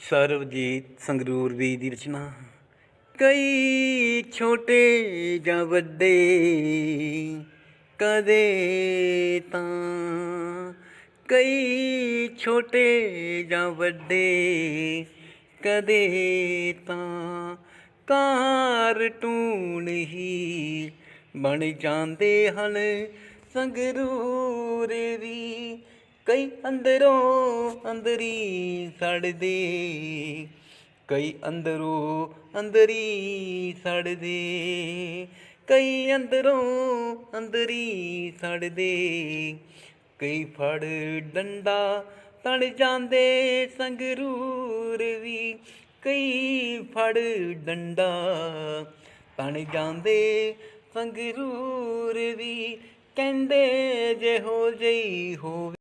ਸਰਬਜੀਤ ਸੰਗਰੂਰ ਵੀ ਦੀ ਰਚਨਾ। ਕਈ ਛੋਟੇ ਜਾਂ ਵੱਡੇ, ਕਦੇ ਤਾਂ। ਕਈ ਛੋਟੇ ਜਾਂ ਵੱਡੇ, ਕਦੇ ਤਾਂ। ਕਾਰਟੂਨ ਹੀ ਬਣ ਜਾਂਦੇ ਹਨ ਸੰਗਰੂਰ ਵੀ। ਕਈ ਅੰਦਰੋਂ ਅੰਦਰੀ ਸੜਦੇ, ਕਈ ਅੰਦਰੋਂ ਅੰਦਰੀ ਸੜਦੇ, ਕਈ ਅੰਦਰੋਂ ਅੰਦਰੀ ਸੜਦੇ, ਕਈ ਫੜ ਡੰਡਾ ਤਣ ਜਾਂਦੇ ਸੰਗਰੂਰ ਵੀ, ਕਈ ਫੜ ਡੰਡਾ ਤਣ ਜਾਂਦੇ ਸੰਗਰੂਰ ਵੀ, ਕਹਿੰਦੇ ਜਿਹੋ ਜਿਹੀ ਹੋ